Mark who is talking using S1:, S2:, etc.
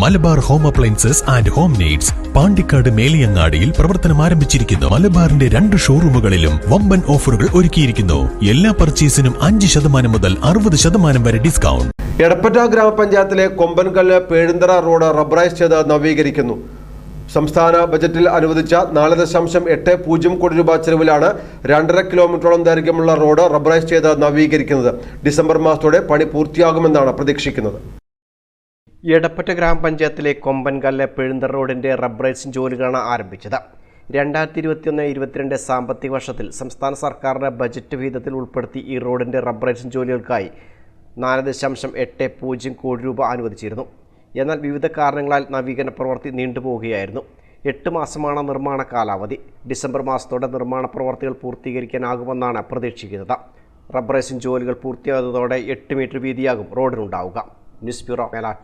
S1: Malabar home appliances and home needs Pandikkad മേലിയങ്ങാടിയിൽ പ്രവർത്തനം ആരംഭിച്ചിരിക്കുന്നു. മലബാറിന്റെ രണ്ട് ഷോറൂമുകളിലും വമ്പൻ ഓഫറുകൾ ഒരുക്കിയിരിക്കുന്നു. എല്ലാ പർച്ചേസിനും അഞ്ച് ശതമാനം മുതൽ അറുപത് ശതമാനം വരെ ഡിസ്കൗണ്ട്.
S2: എടപ്പറ്റ ഗ്രാമപഞ്ചായത്തിലെ കൊമ്പൻകല്ല് പേഴുന്തറ റോഡ് റബ്ബറൈസ് ചെയ്ത് നവീകരിക്കുന്നു. സംസ്ഥാന ബജറ്റിൽ അനുവദിച്ച നാല് ദശാംശം എട്ട് പൂജ്യം കോടി രൂപ ചെലവിലാണ് രണ്ടര കിലോമീറ്ററോളം ദൈർഘ്യമുള്ള റോഡ് റബ്ബറൈസ് ചെയ്ത് നവീകരിക്കുന്നത്. ഡിസംബർ മാസത്തോടെ പണി പൂർത്തിയാകുമെന്നാണ് പ്രതീക്ഷിക്കുന്നത്.
S3: എടപ്പറ്റ ഗ്രാമപഞ്ചായത്തിലെ കൊമ്പൻകല്ല് പെഴുന്തർ റോഡിന്റെ റബ്ബറൈസിംഗ് ജോലികളാണ് ആരംഭിച്ചത്. രണ്ടായിരത്തി ഇരുപത്തിയൊന്ന് ഇരുപത്തിരണ്ട് സാമ്പത്തിക വർഷത്തിൽ സംസ്ഥാന സർക്കാരിന്റെ ബജറ്റ് വിഹിതത്തിൽ ഉൾപ്പെടുത്തി ഈ റോഡിന്റെ റബ്ബറൈസിംഗ് ജോലികൾക്കായി നാല് ദശാംശം എട്ട് പൂജ്യം കോടി രൂപ അനുവദിച്ചിരുന്നു. എന്നാൽ വിവിധ കാരണങ്ങളാൽ നവീകരണ പ്രവൃത്തി നീണ്ടുപോവുകയായിരുന്നു. എട്ട് മാസമാണ് നിർമ്മാണ കാലാവധി. ഡിസംബർ മാസത്തോടെ നിർമ്മാണ പ്രവർത്തികൾ പൂർത്തീകരിക്കാനാകുമെന്നാണ് പ്രതീക്ഷിക്കുന്നത്. റബ്ബറൈസിംഗ് ജോലികൾ പൂർത്തിയാകുന്നതോടെ എട്ട് മീറ്റർ വീതിയാകും റോഡിനുണ്ടാവുക. Nisbi Rockefeller